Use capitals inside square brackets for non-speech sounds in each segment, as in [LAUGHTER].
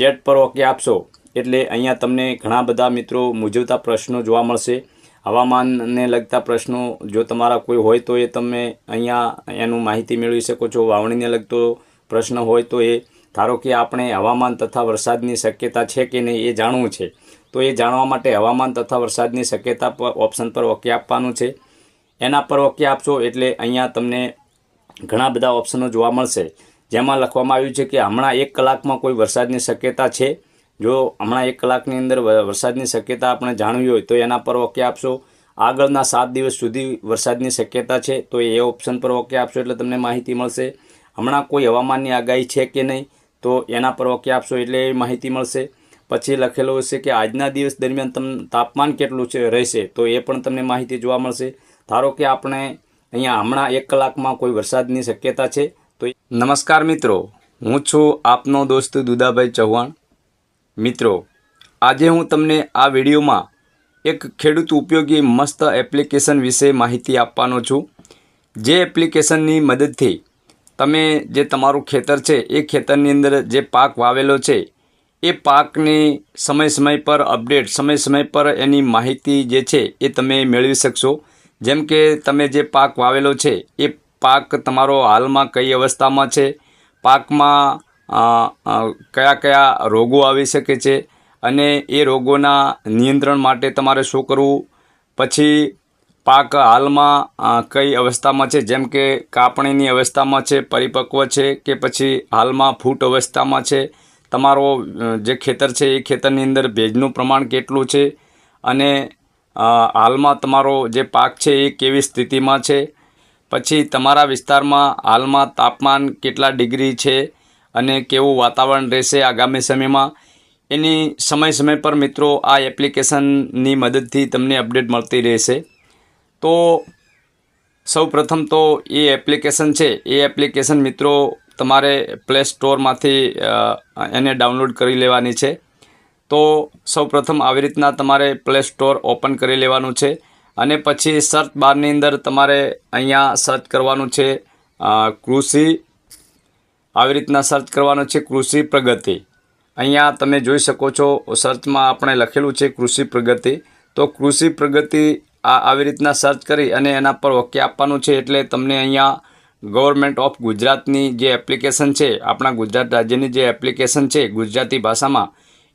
Chat પર okay આપશો. એટલે અહીંયા તમને ઘણા બધા મિત્રો મૂંઝવતા પ્રશ્નો જોવા મળશે. હવામાનને લગતા પ્રશ્નો જો તમારા કોઈ હોય તો એ તમે અહીંયા એનું માહિતી મેળવી શકો છો. વાવણીને લગતો પ્રશ્ન હોય તો એ, ધારો કે આપણે હવામાન તથા વરસાદની શક્યતા છે કે નહીં એ જાણવું છે. તો એ જાણવા માટે હવામાન તથા વરસાદની શક્યતા ઓપ્શન પર ઓકે આપવાનું છે. એના પર ઓકે આપશો એટલે અહીંયા તમને ઘણા બધા ઓપ્શનો જોવા મળશે. જેમાં લખવામાં આવ્યું છે કે હમણાં એક કલાકમાં કોઈ વરસાદની શક્યતા છે? જો હમણાં એક કલાકની અંદર વરસાદની શક્યતા આપણે જાણવી હોય તો એના પર ઓકે આપશો. આગળના સાત દિવસ સુધી વરસાદની શક્યતા છે તો એ ઓપ્શન પર ઓકે આપશો એટલે તમને માહિતી મળશે. હમણાં કોઈ હવામાનની આગાહી છે કે નહીં તો એના પર ઓકે આપશો એટલે એ માહિતી મળશે. પછી લખેલું હશે કે આજના દિવસ દરમિયાન તમને તાપમાન કેટલું છે, રહેશે તો એ પણ તમને માહિતી જોવા મળશે. ધારો કે આપણે અહીંયા હમણાં એક કલાકમાં કોઈ વરસાદની શક્યતા છે તો નમસ્કાર મિત્રો, હું છું આપનો દોસ્ત દુદાભાઈ ચૌહાણ. મિત્રો, આજે હું તમને આ વિડીયોમાં એક ખેડૂત ઉપયોગી મસ્ત એપ્લિકેશન વિશે માહિતી આપવાનો છું. જે એપ્લિકેશનની મદદથી તમે જે તમારું ખેતર છે, એ ખેતરની અંદર જે પાક વાવેલો છે, એ પાકની સમય સમય પર અપડેટ, સમય સમય પર એની માહિતી જે છે, એ તમે મેળવી શકશો. જેમ કે તમે જે પાક વાવેલો છે, એ પાક તમારો હાલમાં કઈ અવસ્થામાં છે? પાકમાં કયા કયા રોગો આવી શકે છે? અને એ રોગોના નિયંત્રણ માટે તમારે શું કરવું? પછી પાક હાલમાં કઈ અવસ્થામાં છે? જેમ કે કાપણીની અવસ્થામાં છે, પરિપક્વ છે કે પછી હાલમાં ફૂટ અવસ્થામાં છે? તમારો જે ખેતર છે એ ખેતરની અંદર ભેજનું પ્રમાણ કેટલું છે? અને હાલમાં તમારો જે પાક છે એ કેવી સ્થિતિમાં છે? પછી તમારા વિસ્તારમાં હાલમાં તાપમાન કેટલા ડિગ્રી છે અને કેવું વાતાવરણ રહેશે આગામી સમયમાં? એની સમય સમય પર મિત્રો આ એપ્લિકેશનની મદદથી તમને અપડેટ મળતી રહેશે. તો સૌ પ્રથમ તો એ એપ્લિકેશન છે, એ એપ્લિકેશન મિત્રો તમારે પ્લે સ્ટોરમાંથી એને ડાઉનલોડ કરી લેવાની છે. તો સૌ પ્રથમ આવી રીતના તમારે પ્લે સ્ટોર ઓપન કરી લેવાનું છે. અને પછી સર્ચ બારની અંદર તમારે અહીંયા સર્ચ કરવાનું છે કૃષિ. આવી રીતના સર્ચ કરવાનું છે, કૃષિ પ્રગતિ. અહીંયા તમે જોઈ શકો છો સર્ચમાં આપણે લખેલું છે કૃષિ પ્રગતિ. તો કૃષિ પ્રગતિ આ આવી રીતના સર્ચ કરી અને એના પર ઓકે આપવાનું છે એટલે તમને અહીંયા ગવર્મેન્ટ ઓફ ગુજરાતની જે એપ્લિકેશન છે, આપણા ગુજરાત રાજ્યની જે એપ્લિકેશન છે ગુજરાતી ભાષામાં,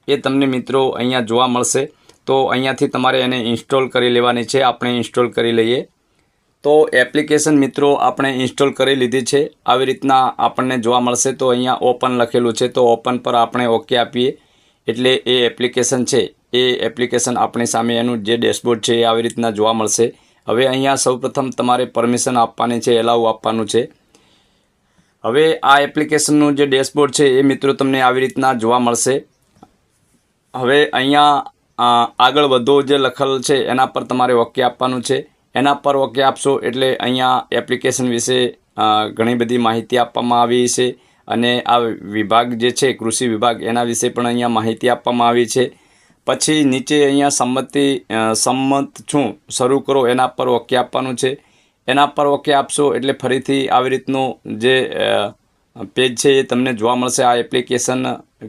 એ તમને મિત્રો અહીંયા જોવા મળશે. તો અહીંયાથી તમારે એને ઇન્સ્ટોલ કરી લેવાની છે. આપણે ઇન્સ્ટોલ કરી લઈએ. તો એપ્લિકેશન મિત્રો, આપણે ઇન્સ્ટોલ કરી લીધી છે. આવી રીતના આપણને જોવા મળશે. તો અહીંયા ઓપન લખેલું છે. તો ઓપન પર આપણે ઓકે આપીએ. એટલે એ એપ્લિકેશન છે. એ એપ્લિકેશન આપણી સામે એનું જે ડેશબોર્ડ છે એ આવી રીતના જોવા મળશે. હવે અહીંયા સૌપ્રથમ તમારે પરમિશન આપવાની છે, એલાઉ આપવાનું છે. હવે આ એપ્લિકેશનનું જે ડેશબોર્ડ છે એ મિત્રો તમને આવી રીતના જોવા મળશે. હવે અહીંયા આગળ વધો જે લખેલ છે, એના પર તમારે ઓકે આપવાનું છે. એના પર ઓકે આપશો એટલે અહીંયા એપ્લિકેશન વિશે ઘણી બધી માહિતી આપવામાં આવી છે અને આ વિભાગ જે છે, કૃષિ વિભાગ, એના વિશે પણ અહીંયા માહિતી આપવામાં આવી છે. પછી નીચે અહીંયા સંમતિ સંમત છું, શરૂ કરો, એના પર ઓકે આપવાનું છે. એના પર ઓકે આપશો એટલે ફરીથી આવી રીતનું જે પેજ છે એ તમને જોવા મળશે. આ એપ્લિકેશન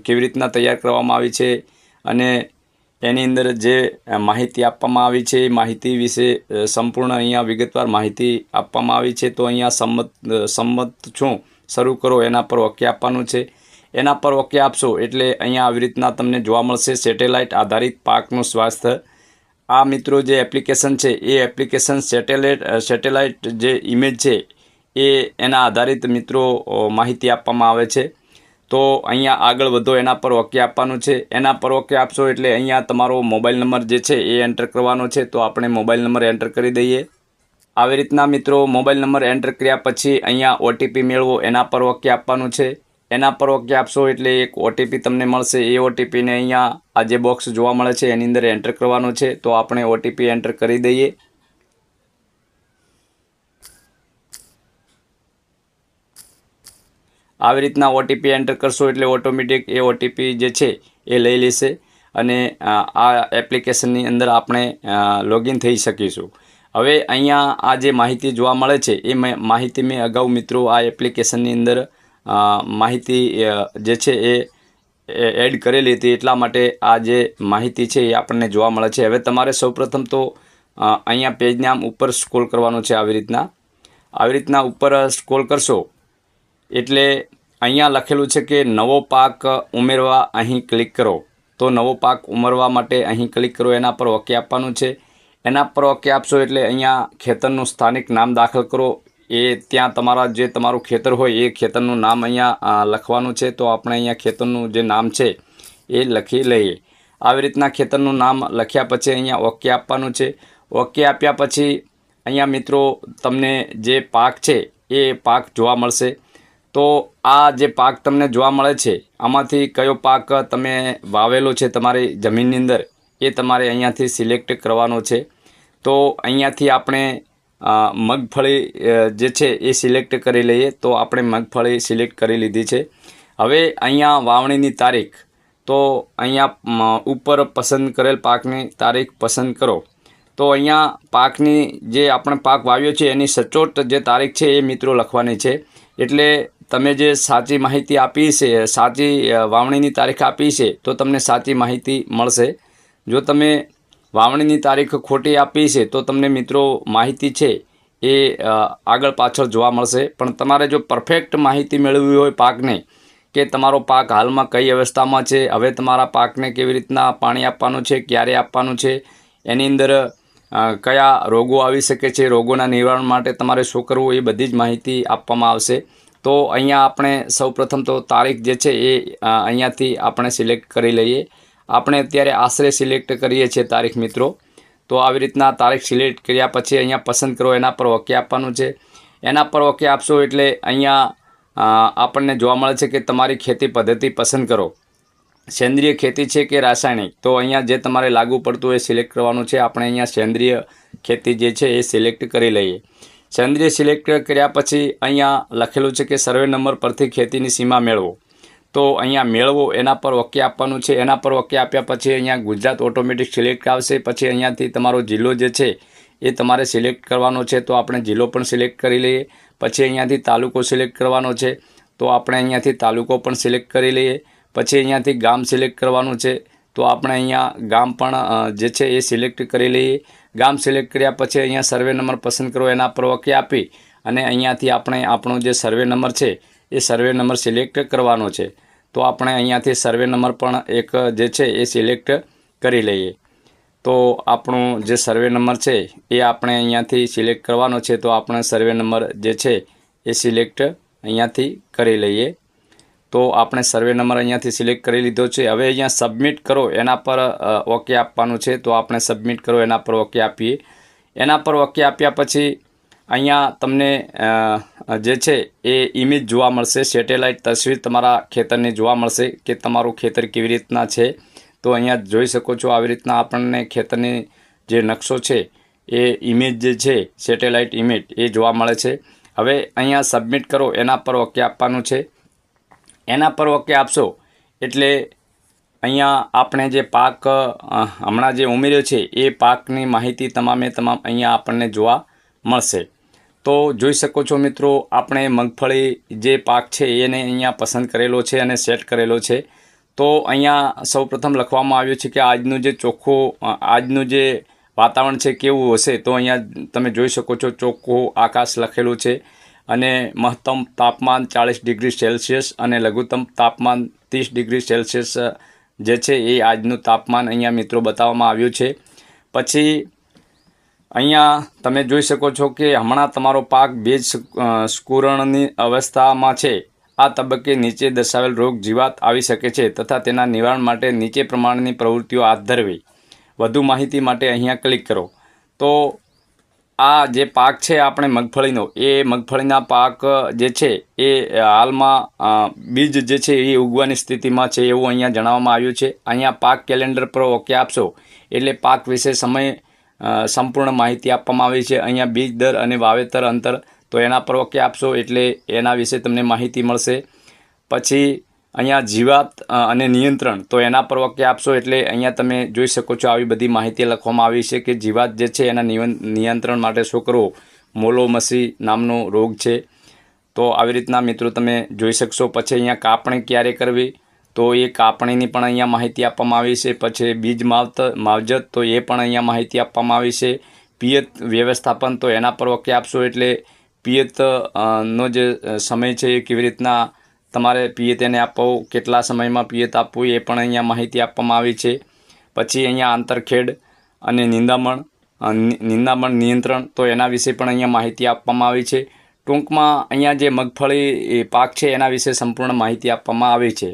કેવી રીતના તૈયાર કરવામાં આવી છે અને એની અંદર જે માહિતી આપવામાં આવી છે, એ માહિતી વિશે સંપૂર્ણ અહીંયા વિગતવાર માહિતી આપવામાં આવી છે, તો અહીંયા સંમત સંમત છું. શરૂ કરો, એના પર ઓકે આપવાનું છે. એના પર ઓકે આપશો એટલે અહીંયા આવી રીતના તમને જોવા મળશે સેટેલાઇટ આધારિત પાકનું સ્વાસ્થ્ય. આ મિત્રો જે એપ્લિકેશન છે, એ એપ્લિકેશન સેટેલાઇટ સેટેલાઇટ જે ઇમેજ છે, એ એના આધારિત મિત્રો માહિતી આપવામાં આવે છે. તો અહીંયા આગળ વધો, એના પર ઓકે આપવાનું છે. એના પર ઓકે આપશો એટલે અહીંયા તમારો મોબાઈલ નંબર જે છે એ એન્ટર કરવાનો છે, તો આપણે મોબાઈલ નંબર એન્ટર કરી દઈએ. આવી રીતના મિત્રો, મોબાઈલ નંબર એન્ટર કર્યા પછી અહીંયા ઓટીપી મેળવો, એના પર ઓકે આપવાનું છે. એના પર ઓકે આપશો એટલે એક ઓટીપી તમને મળશે. એ ઓટીપીને અહીંયા આ જે બોક્સ જોવા મળે છે, એની અંદર એન્ટર કરવાનો છે. તો આપણે ઓટીપી એન્ટર કરી દઈએ. આવી રીતના ઓટીપી એન્ટર કરશો એટલે ઓટોમેટિક એ ઓટીપી જે છે એ લઈ લેશે અને આ એપ્લિકેશનની અંદર આપણે લોગિન થઈ શકીશું. હવે અહીંયા આ જે માહિતી જોવા મળે છે, એ માહિતી મેં અગાઉ મિત્રો આ એપ્લિકેશનની અંદર માહિતી જે છે એ એડ કરેલી હતી. એટલા માટે આ જે માહિતી છે એ આપણને જોવા મળે છે. હવે તમારે સૌપ્રથમ તો અહીંયા પેજ નામ ઉપર સ્ક્રોલ કરવાનું છે આવી રીતના. આવી રીતના ઉપર સ્ક્રોલ કરશો એટલે અહીંયા લખેલું છે કે નવો પાક ઉમેરવા અહીં ક્લિક કરો. તો નવો પાક ઉમેરવા માટે અહીં ક્લિક કરો, એના પર ઓકે આપવાનું છે. એના પર ઓકે આપશો એટલે અહીંયા ખેતરનું સ્થાનિક નામ દાખલ કરો. એ ત્યાં તમારા જે તમારું ખેતર હોય એ ખેતરનું નામ અહીંયા લખવાનું છે. તો આપણે અહીંયા ખેતરનું જે નામ છે એ લખી લઈએ. આવી રીતના ખેતરનું નામ લખ્યા પછી અહીંયા ઓકે આપવાનું છે. ઓકે આપ્યા પછી અહીંયા મિત્રો તમને જે પાક છે એ પાક જોવા મળશે. તો આ જે પાક તમને જોવા મળે છે, આમાંથી કયો પાક તમે વાવેલો છે તમારી જમીનની અંદર, એ તમારે અહીંયાથી સિલેક્ટ કરવાનો છે. તો અહીંયાથી આપણે મગફળી જે છે એ સિલેક્ટ કરી લઈએ, તો આપણે મગફળી સિલેક્ટ કરી લીધી છે. હવે અહીંયા વાવણીની તારીખ, તો અહીંયા ઉપર પસંદ કરેલ પાકની તારીખ પસંદ કરો. તો અહીંયા પાકની જે આપણે પાક વાવ્યો છે, એની સચોટ જે તારીખ છે એ મિત્રો લખવાની છે. એટલે તમે જે સાચી માહિતી આપી છે, સાચી વાવણીની તારીખ આપી છે, તો તમને સાચી માહિતી મળશે. જો તમે વાવણીની તારીખ ખોટી આપી છે, તો તમને મિત્રો માહિતી છે એ આગળ પાછળ જોવા મળશે. પણ તમારે જો પરફેક્ટ માહિતી મેળવવી હોય પાકને, કે તમારો પાક હાલમાં કઈ અવસ્થામાં છે, હવે તમારા પાકને કેવી રીતના પાણી આપવાનું છે, ક્યારે આપવાનું છે, એની અંદર કયા રોગો આવી શકે છે, રોગોના નિવારણ માટે તમારે શું કરવું એ બધી જ માહિતી આપવામાં આવશે. તો અહીંયા આપણે સૌપ્રથમ તો તારીખ જે છે એ અહીંયાથી આપણે સિલેક્ટ કરી લઈએ. આપણે અત્યારે આશરે સિલેક્ટ કરીએ છીએ તારીખ, મિત્રો. તો આવી રીતના તારીખ સિલેક્ટ કર્યા પછી અહીંયા પસંદ કરો એના પર ઓકે આપવાનું છે. એના પર ઓકે આપશો એટલે અહીંયા આપણને જોવા મળે છે કે તમારી ખેતી પદ્ધતિ પસંદ કરો. સેન્દ્રિય ખેતી છે કે રાસાયણિક? તો અહીંયા જે તમારે લાગુ પડતું એ સિલેક્ટ કરવાનું છે. આપણે અહીંયા સેન્દ્રિય ખેતી જે છે એ સિલેક્ટ કરી લઈએ. સેન્દ્રિય સિલેક્ટ કર્યા પછી અહીંયા લખેલું છે કે સર્વે નંબર પરથી ખેતીની સીમા મેળવો. તો અહીંયા મેળવો એના પર ઓકે આપવાનું છે. એના પર ઓકે આપ્યા પછી અહીંયા ગુજરાત ઓટોમેટિક સિલેક્ટ આવશે. પછી અહીંયાથી તમારો જિલ્લો જે છે એ તમારે સિલેક્ટ કરવાનો છે. તો આપણે જિલ્લો પણ સિલેક્ટ કરી લઈએ. પછી અહીંયાથી તાલુકો સિલેક્ટ કરવાનો છે. તો આપણે અહીંયાથી તાલુકો પણ સિલેક્ટ કરી લઈએ. પછી અહીંયાથી ગામ સિલેક્ટ કરવાનું છે. તો આપણે અહીંયા ગામ પણ જે છે એ સિલેક્ટ કરી લઈએ. ગામ સિલેક્ટ કર્યા પછી અહીંયા સર્વે નંબર પસંદ કરો, એના પર ઓકે આપી અને અહીંયાથી આપણે આપણો જે સર્વે નંબર છે, એ સર્વે નંબર સિલેક્ટ કરવાનો છે. તો આપણે અહીંયાથી સર્વે નંબર પણ એક જે છે એ સિલેક્ટ કરી લઈએ. તો આપણો જે સર્વે નંબર છે, એ આપણે અહીંયાથી સિલેક્ટ કરવાનો છે. તો આપણે સર્વે નંબર જે છે એ સિલેક્ટ અહીંયાથી કરી લઈએ. તો આપણે સર્વે નંબર અહીંયાથી સિલેક્ટ કરી લીધો છે. હવે અહીંયા સબમિટ કરો, એના પર ઓકે આપવાનું છે. તો આપણે સબમિટ કરો, એના પર ઓકે આપીએ. એના પર ઓકે આપ્યા પછી અહીંયા તમને જે છે એ ઇમેજ જોવા મળશે. સેટેલાઇટ તસવીર તમારા ખેતરની જોવા મળશે કે તમારું ખેતર કેવી રીતના છે. તો અહીંયા જોઈ શકો છો આવી રીતના આપણને ખેતરની જે નકશો છે એ ઇમેજ જે છે, સેટેલાઇટ ઇમેજ એ જોવા મળે છે. હવે અહીંયા સબમિટ કરો, એના પર ઓકે આપવાનું છે. એના પર ઓકે આપશો. એટલે અહીંયા આપણે જે પાક હમણાં જે ઉમેર્યો છે, એ પાકની માહિતી તમામે તમામ અહીંયા આપણને જોવા મળશે. તો જોઈ શકો છો મિત્રો, આપણે મગફળી જે પાક છે, એને અહીંયા પસંદ કરેલો છે અને સેટ કરેલો છે. તો અહીંયા સૌપ્રથમ લખવામાં આવ્યું છે કે આજનું જે ચોખ્ખું આજનું જે વાતાવરણ છે, કેવું હશે? તો અહીંયા તમે જોઈ શકો છો ચોખ્ખું આકાશ લખેલું છે. અને મહત્તમ તાપમાન ચાળીસ ડિગ્રી સેલ્સિયસ અને લઘુત્તમ તાપમાન ત્રીસ ડિગ્રી સેલ્સિયસ જે છે એ આજનું તાપમાન અહીંયા મિત્રો બતાવવામાં આવ્યું છે. પછી અહીંયા તમે જોઈ શકો છો કે હમણાં તમારો પાક બેજ સક- સ્કુરણની અવસ્થામાં છે. આ તબક્કે નીચે દર્શાવેલ રોગ જીવાત આવી શકે છે તથા તેના નિવારણ માટે નીચે પ્રમાણેની પ્રવૃત્તિઓ હાથ ધરવી. વધુ માહિતી માટે અહીંયા ક્લિક કરો. તો આ જે પાક છે આપણે મગફળીનો, એ મગફળીના પાક, જે છે, એ હાલમાં બીજ જે છે, એ ઉગવાની સ્થિતિમાં છે એવું અહીંયા જણાવવામાં આવ્યું છે. અહીંયા પાક કેલેન્ડર પર ઓકે આપશો, એટલે પાક વિશે સમય સંપૂર્ણ માહિતી આપવામાં આવી છે. અહીંયા બીજ દર અને વાવેતર અંતર, તો એના પર ઓકે આપશો, એટલે એના વિશે તમને માહિતી મળશે. પછી અહીંયા જીવાત અને નિયંત્રણ, તો એના પર ઓકે આપશો? એટલે અહીંયા તમે જોઈ શકો છો આવી બધી માહિતી લખવામાં આવી છે કે જીવાત જે છે એના નિયંત્રણ માટે શું કરવું? મોલોમસી નામનો રોગ છે. તો આવી રીતના મિત્રો તમે જોઈ શકશો. પછી અહીંયા કાપણી ક્યારે કરવી? તો એ કાપણીની પણ અહીંયા માહિતી આપવામાં આવી છે. પછી બીજ માવત, માવજત, તો એ પણ અહીંયા માહિતી આપવામાં આવી છે. પિયત વ્યવસ્થાપન, તો એના પર ઓકે આપશો? એટલે પિયત નો જે સમય છે એ કેવી રીતના તમારે પિયત એને આપવો કેટલા સમયમાં પિયત આપવું એ પણ અહીંયા માહિતી આપવામાં આવી છે. પછી અહીંયા આંતરખેડ અને નિંદામણ નિંદામણ નિયંત્રણ તો એના વિશે પણ અહીંયા માહિતી આપવામાં આવી છે. ટૂંકમાં અહીંયા જે મગફળી પાક છે એના વિશે સંપૂર્ણ માહિતી આપવામાં આવી છે.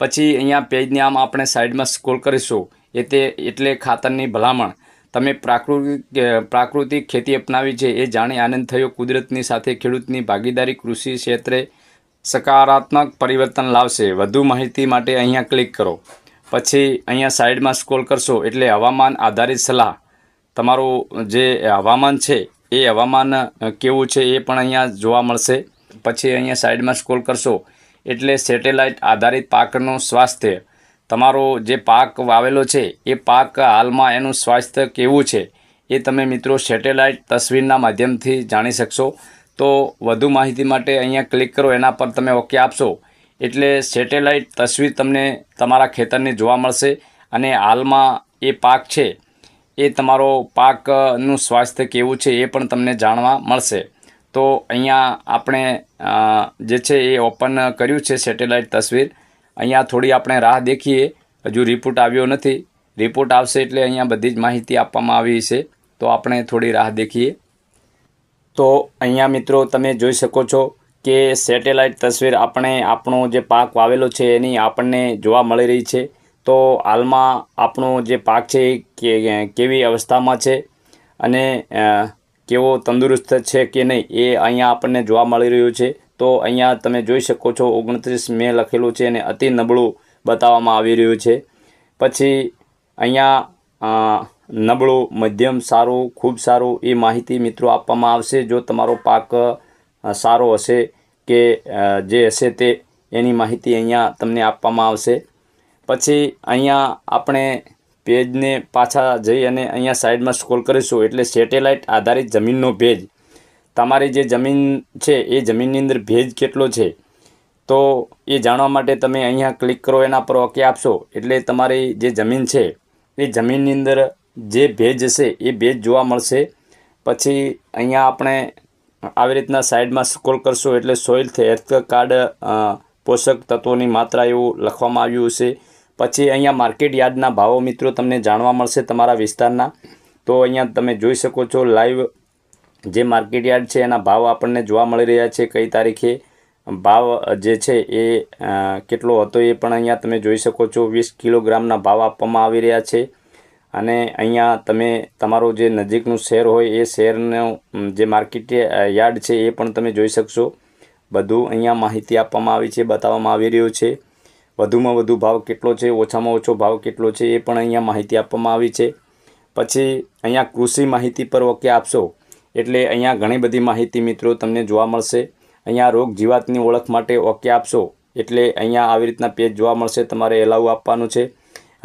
પછી અહીંયા પેજને આમ આપણે સાઈડમાં સ્ક્રોલ કરીશું. એ તે એટલે ખાતરની ભલામણ. તમે પ્રાકૃતિક પ્રાકૃતિક ખેતી અપનાવી છે એ જાણી આનંદ થયો કુદરતની સાથે ખેડૂતની ભાગીદારી, કૃષિ ક્ષેત્રે સકારાત્મક પરિવર્તન લાવશે. વધુ માહિતી માટે અહીંયા ક્લિક કરો. પછી અહીંયા સાઈડમાં સ્ક્રોલ કરશો એટલે હવામાન આધારિત સલાહ. તમારું જે હવામાન છે, એ હવામાન કેવું છે એ પણ અહીંયા જોવા મળશે. પછી અહીંયા સાઈડમાં સ્ક્રોલ કરશો એટલે સેટેલાઇટ આધારિત પાકનું સ્વાસ્થ્ય. તમારો જે પાક વાવેલો છે, એ પાક હાલમાં એનું સ્વાસ્થ્ય કેવું છે એ તમે મિત્રો સેટેલાઇટ તસવીરના માધ્યમથી જાણી શકશો. તો વધુ માહિતી માટે અહીંયા ક્લિક કરો, એના પર તમે ઓકે આપશો. એટલે સેટેલાઇટ તસવીર તમને તમારા ખેતરની જોવા મળશે અને હાલમાં એ પાક છે, એ તમારો પાકનું સ્વાસ્થ્ય કેવું છે એ પણ તમને જાણવા મળશે. તો અહીંયા આપણે જે છે એ ઓપન કર્યું છે સેટેલાઇટ તસવીર. અહીંયા થોડી આપણે રાહ દેખીએ. હજુ રિપોર્ટ આવ્યો નથી. રિપોર્ટ આવશે એટલે અહીંયા બધી જ માહિતી આપવામાં આવી છે. તો આપણે થોડી રાહ દેખીએ. તો અહીંયા મિત્રો તમે જોઈ શકો છો કે સેટેલાઇટ તસવીર આપણે આપણો જે પાક વાવેલો છે એની આપણને જોવા મળી રહી છે. તો હાલમાં આપણો જે પાક છે એ કેવી અવસ્થામાં છે અને કેવો તંદુરસ્ત છે કે નહીં એ અહીંયા આપણને જોવા મળી રહ્યું છે. તો અહીંયા તમે જોઈ શકો છો ઓગણત્રીસ મે લખેલું છે અને અતિ નબળું બતાવવામાં આવી રહ્યું છે. પછી અહીંયા નબળું, મધ્યમ, સારું, ખૂબ સારું એ માહિતી મિત્રો આપવામાં આવશે. જો તમારો પાક સારો હશે કે જે હશે તે એની માહિતી અહીંયા તમને આપવામાં આવશે. પછી અહીંયા આપણે પેજને પાછા જઈ અને અહીંયા સાઈડમાં સ્ક્રોલ કરીશું. એટલે સેટેલાઇટ આધારિત જમીનનો ભેજ. તમારી જે જમીન છે એ જમીનની અંદર ભેજ કેટલો છે? તો એ જાણવા માટે તમે અહીંયા ક્લિક કરો, એના પર ઓકે આપશો. એટલે તમારી જે જમીન છે એ જમીનની અંદર જે ભેજ હશે, એ ભેજ જોવા મળશે. પછી અહીંયા આપણે આવી રીતના સાઈડમાં સ્ક્રોલ કરશો એટલે સોઇલથી હેલ્થ કાર્ડ પોષક તત્વોની માત્રા એવું લખવામાં આવ્યું છે પછી અહીંયા માર્કેટ યાર્ડના ભાવો મિત્રો તમને જાણવા મળશે તમારા વિસ્તારના. તો અહીંયા તમે જોઈ શકો છો લાઈવ જે માર્કેટ યાર્ડ છે એના ભાવ આપણને જોવા મળી રહ્યા છે કઈ તારીખે. ભાવ જે છે એ કેટલો હતો એ પણ અહીંયા તમે જોઈ શકો છો. વીસ કિલોગ્રામના ભાવ આપવામાં આવી રહ્યા છે. અને અહીંયા તમે તમારો જે નજીકનું શહેર હોય એ શહેરનો જે માર્કેટ યાર્ડ છે એ પણ તમે જોઈ શકશો. બધું અહીંયા માહિતી આપવામાં આવી છે, બતાવવામાં આવી રહ્યું છે. વધુમાં વધુ ભાવ કેટલો છે, ઓછામાં ઓછો ભાવ કેટલો છે એ પણ અહીંયા માહિતી આપવામાં આવી છે. પછી અહીંયા કૃષિ માહિતી પર ઓકે આપશો, એટલે અહીંયા ઘણી બધી માહિતી મિત્રો તમને જોવા મળશે. અહીંયા રોગ જીવાતની ઓળખ માટે ઓકે આપશો, એટલે અહીંયા આવી રીતના પેજ જોવા મળશે, તમારે એલાઉ આપવાનું છે.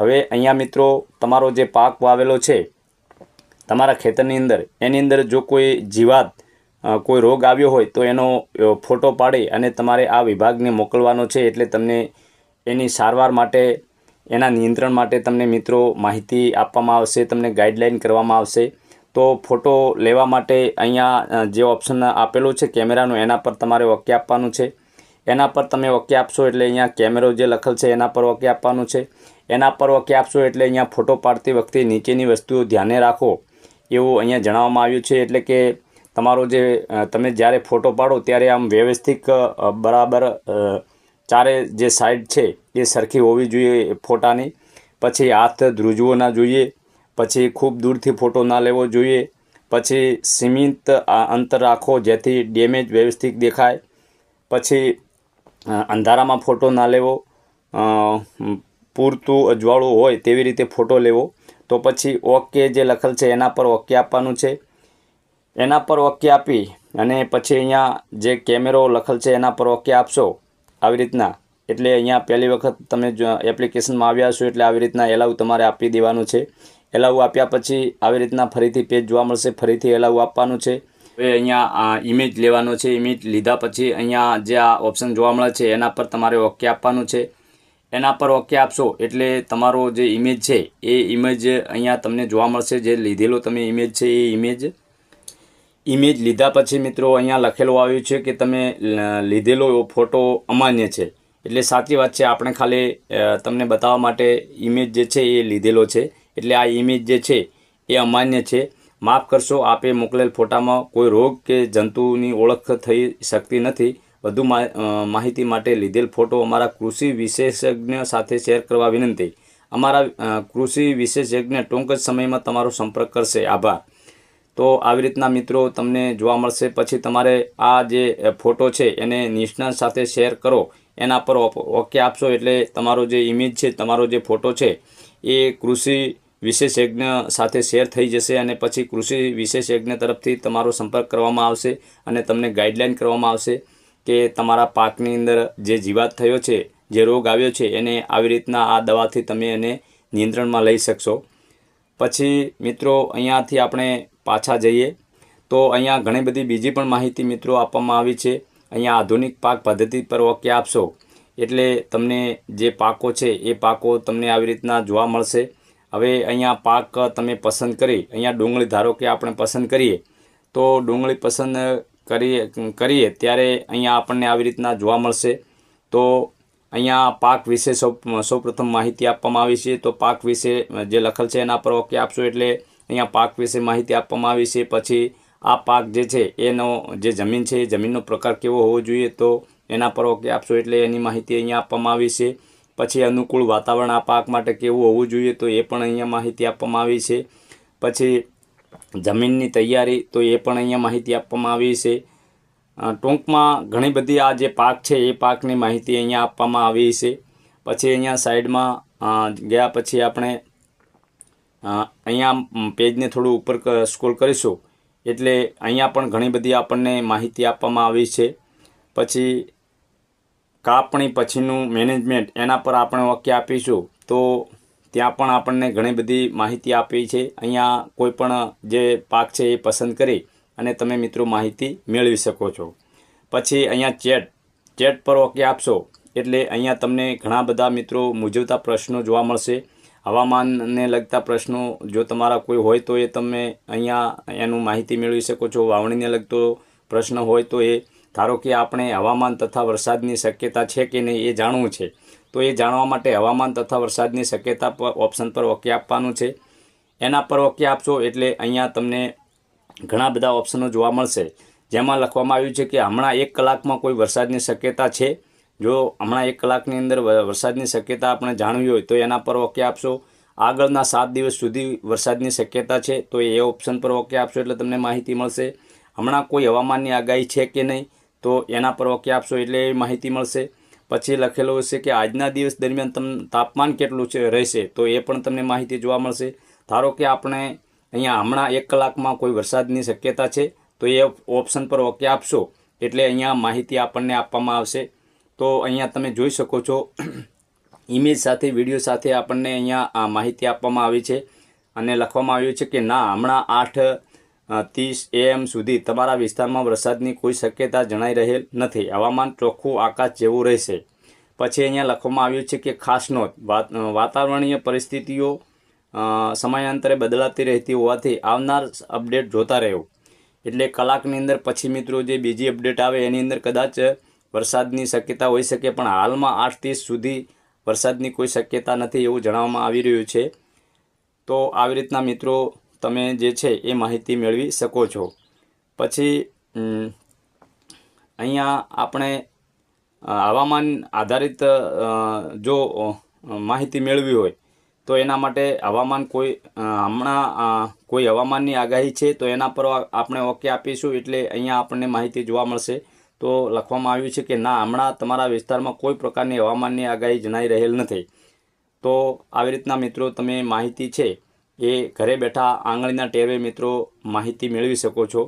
હવે અહીંયા મિત્રો તમારો જે પાક વાવેલો છે, તમારા ખેતરની અંદર, એની અંદર જો કોઈ જીવાત કોઈ રોગ આવ્યો હોય તો એનો ફોટો પાડી અને તમારે આ વિભાગને મોકલવાનો છે એટલે તમને એની સારવાર માટે, એના નિયંત્રણ માટે તમને મિત્રો માહિતી આપવામાં આવશે, તમને ગાઈડલાઈન કરવામાં આવશે. તો ફોટો લેવા માટે અહીંયા જે ઓપ્શન આપેલું છે કેમેરાનું, એના પર તમારે ઓકે આપવાનું છે. એના પર તમે ઓકે આપશો એટલે અહીંયા કેમેરો જે લખેલ છે એના પર ઓકે આપવાનું છે. એના પર ઓકે આપશો એટલે અહીંયા ફોટો પાડતી વખતે નીચેની વસ્તુઓ ધ્યાને રાખો. એવું અહીંયા જણાવવામાં આવ્યું છે એટલે કે તમારો જે તમે જ્યારે ફોટો પાડો ત્યારે આમ વ્યવસ્થિત બરાબર ચારે જે સાઈડ છે એ સરખી હોવી જોઈએ ફોટાની. પછી હાથ ધ્રુજવો ના જોઈએ. પછી ખૂબ દૂરથી ફોટો ના લેવો જોઈએ. પછી સીમિત અંતર રાખો જેથી ડેમેજ વ્યવસ્થિત દેખાય. પછી અંધારામાં ફોટો ના લેવો. પૂરતું અજવાળું હોય તેવી રીતે ફોટો લેવો. તો પછી ઓકે જે લખેલ છે એના પર ઓકે આપવાનું છે. એના પર ઓકે આપી અને પછી અહીંયા જે કેમેરો લખેલ છે એના પર ઓકે આપશો. આવી રીતના. એટલે અહીંયા પહેલી વખત તમે એપ્લિકેશનમાં આવ્યા છો એટલે આવી રીતના એલાવ તમારે આપી દેવાનું છે. એલાવ આપ્યા પછી આવી રીતના ફરીથી પેજ જોવા મળશે, ફરીથી એલાવ આપવાનું છે. હવે અહીંયા ઇમેજ લેવાનો છે. ઇમેજ લીધા પછી અહીંયા જે આ ઓપ્શન જોવા મળે છે એના પર તમારે ઓકે આપવાનું છે. એના પર ઓકે આપશો એટલે તમારો જે ઇમેજ છે, એ ઇમેજ અહીંયા તમને જોવા મળશે. જે લીધેલો તમે ઇમેજ છે, એ ઇમેજ ઇમેજ લીધા પછી મિત્રો અહીંયા લખેલું આવ્યું છે કે તમે લીધેલો ફોટો અમાન્ય છે. એટલે સાચી વાત છે, આપણે ખાલી તમને બતાવવા માટે ઇમેજ જે છે એ લીધેલો છે. એટલે આ ઇમેજ જે છે, એ અમાન્ય છે. માફ કરશો, આપે મોકલેલ ફોટામાં કોઈ રોગ કે જંતુની ઓળખ થઈ શકતી નથી. વધુ માહિતી માટે લીધેલ ફોટો અમારા કૃષિ વિશેષજ્ઞ સાથે શેર કરવા વિનંતી. અમારા કૃષિ વિશેષજ્ઞ ટૂંક જ સમયમાં તમારો સંપર્ક કરશે. આભાર. તો આવી રીતના મિત્રો તમને જોવા મળશે. પછી તમારે આ જે ફોટો છે એને નિષ્ણાત સાથે શેર કરો. એના પર ઓકે આપશો એટલે તમારો જે ઇમેજ છે, તમારો જે ફોટો છે, એ કૃષિ વિશેષજ્ઞ સાથે શેર થઈ જશે અને પછી કૃષિ વિશેષજ્ઞ તરફથી તમારો સંપર્ક કરવામાં આવશે અને તમને ગાઈડલાઇન કરવામાં આવશે. કે તમારા પાકની અંદર જે જીવાત થયો છે, જે રોગ આવ્યો છે, એને આવી રીતના આ દવાથી તમે એને નિયંત્રણમાં લઈ શકશો. પછી મિત્રો, અહીંયાથી આપણે પાછા જઈએ. તો અહીંયા ઘણી બધી બીજી પણ માહિતી મિત્રો આપવામાં આવી છે. અહીંયા આધુનિક પાક પદ્ધતિ પર ઓકે આપશો. એટલે તમને જે પાકો છે, એ પાકો તમને આવી રીતના જોવા મળશે. હવે અહીંયા પાક તમે પસંદ કરી, અહીંયા ડુંગળી ધારો કે આપણે પસંદ કરીએ, તો ડુંગળી પસંદ કરીએ કરીએ, ત્યારે અહીંયા આપણને આવી રીતના જોવા મળશે. તો અહીંયા પાક વિશે સૌ, સૌપ્રથમ માહિતી આપવામાં આવી છે. તો પાક વિશે, જે લખેલ છે એના પર ઓકે આપશો એટલે અહીંયા પાક વિશે માહિતી આપવામાં આવી છે. પછી આ પાક જે છે, એનો જે જમીન છે, એ જમીનનો પ્રકાર કેવો હોવો જોઈએ તો એના પર ઓકે આપશો એટલે એની માહિતી અહીંયા આપવામાં આવી છે. પછી અનુકૂળ વાતાવરણ આ પાક માટે કેવું હોવું જોઈએ તો એ પણ અહીંયા માહિતી આપવામાં આવી છે. પછી જમીનની તૈયારી તો એ પણ અહીંયા માહિતી આપવામાં આવી છે. ટૂંકમાં ઘણી બધી આ જે પાક છે એ પાકની માહિતી અહીંયા આપવામાં આવી છે. પછી અહીંયા સાઈડમાં ગયા પછી આપણે અહીંયા પેજને થોડું ઉપર સ્ક્રોલ કરીશું. એટલે અહીંયા પણ ઘણી બધી આપણને માહિતી આપવામાં આવી છે. પછી કાપણી પછીનું મેનેજમેન્ટ એના પર આપણે વાક્ય આપીશું. તો ત્યાં પણ આપણને ઘણી બધી માહિતી આપી છે. અહીંયા કોઈ પણ જે પાક છે એ પસંદ કરી અને તમે મિત્રો માહિતી મેળવી શકો છો. પછી અહીંયા ચેટ ચેટ પર ઓકે આપશો એટલે અહીંયા તમને ઘણા બધા મિત્રો મૂંઝવતા પ્રશ્નો જોવા મળશે. હવામાનને લગતા પ્રશ્નો જો તમારા કોઈ હોય તો એ તમે અહીંયા એનું માહિતી મેળવી શકો છો. વાવણીને લગતો પ્રશ્ન હોય તો એ, ધારો કે આપણે હવામાન તથા વરસાદની શક્યતા છે કે નહીં એ જાણવું છે. તો એ જાણવા માટે હવામાન તથા વરસાદની શક્યતા પર ઓપ્શન પર ઓકે આપવાનું છે. એના પર ઓકે આપશો એટલે અહીંયા તમને ઘણા બધા ઓપ્શનો જોવા મળશે. જેમાં લખવામાં આવ્યું છે કે હમણાં એક કલાકમાં કોઈ વરસાદની શક્યતા છે. જો હમણાં એક કલાકની અંદર વરસાદની શક્યતા આપણે જાણવી હોય તો એના પર ઓકે આપશો. આગળના સાત દિવસ સુધી વરસાદની શક્યતા છે તો એ ઓપ્શન પર ઓકે આપશો એટલે તમને માહિતી મળશે. હમણાં કોઈ હવામાનની આગાહી છે કે નહીં તો એના પર ઓકે આપશો એટલે એ માહિતી મળશે. પછી લખેલું હશે કે આજના દિવસ દરમિયાન તમ, તાપમાન કેટલું છે, રહેશે? તો એ પણ તમને માહિતી જોવા મળશે. ધારો કે આપણે અહીંયા હમણાં એક કલાકમાં કોઈ વરસાદની શક્યતા છે, તો એ ઓપ્શન પર ઓકે આપશો. એટલે અહીંયા માહિતી આપણને આપવામાં આવશે. તો અહીંયા તમે જોઈ શકો છો [CLEARS THROAT] ઇમેજ સાથે, વીડિયો સાથે આપણને અહીંયા આ માહિતી આપવામાં આવી છે. અને લખવામાં આવ્યું છે કે ના, હમણાં આઠ ત્રીસ એએમ સુધી તમારા વિસ્તારમાં વરસાદની કોઈ શક્યતા જણાઈ રહેલ નથી. હવામાન ચોખ્ખું આકાશ જેવું રહેશે. પછી અહીંયા લખવામાં આવ્યું છે કે ખાસ નોંધ, વાત- વાતાવરણીય પરિસ્થિતિઓ સમયાંતરે બદલાતી રહેતી હોવાથી આવનાર અપડેટ જોતા રહેવું. એટલે કલાકની અંદર પછી મિત્રો જે બીજી અપડેટ આવે એની અંદર કદાચ વરસાદની શક્યતા હોઈ શકે, પણ હાલમાં આઠ ત્રીસ સુધી વરસાદની કોઈ શક્યતા નથી એવું જણાવવામાં આવી રહ્યું છે. તો આવી રીતના મિત્રો તમે જે છે એ માહિતી મેળવી શકો છો. પછી અહીંયા આપણે હવામાન આધારિત જો માહિતી મેળવી હોય, તો એના માટે હવામાન કોઈ હમણાં કોઈ હવામાનની આગાહી છે, તો એના પર આપણે ઓકે આપીશું, એટલે અહીંયા આપણને માહિતી જોવા મળશે. તો લખવામાં આવ્યું છે કે ના, હમણાં તમારા વિસ્તારમાં કોઈ પ્રકારની હવામાનની આગાહી જણાઈ રહેલ નથી. તો આવી રીતના મિત્રો, તમે માહિતી છે એ ઘરે બેઠા આંગળીના ટેરવે મિત્રો માહિતી મેળવી શકો છો.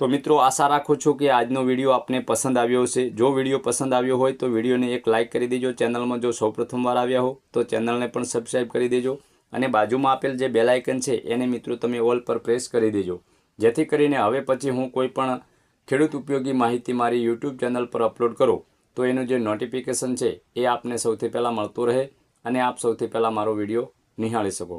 તો મિત્રો આશા રાખું છું કે આજનો વીડિયો આપને પસંદ આવ્યો હશે. જો વીડિયો પસંદ આવ્યો હોય તો વિડીયોને એક લાઇક કરી દેજો. ચેનલમાં જો સૌપ્રથમવાર આવ્યા હો તો ચેનલને પણ સબસ્ક્રાઈબ કરી દેજો. અને બાજુમાં આપેલ જે બેલાયકન છે એને મિત્રો તમે ઓલ પર પ્રેસ કરી દેજો. જેથી કરીને હવે પછી હું કોઈ પણ ખેડૂત ઉપયોગી માહિતી મારી યુટ્યુબ ચેનલ પર અપલોડ કરું, તો એનું જે નોટિફિકેશન છે એ આપને સૌથી પહેલાં મળતું રહે અને આપ સૌથી પહેલાં મારો વીડિયો નિહાળી શકો.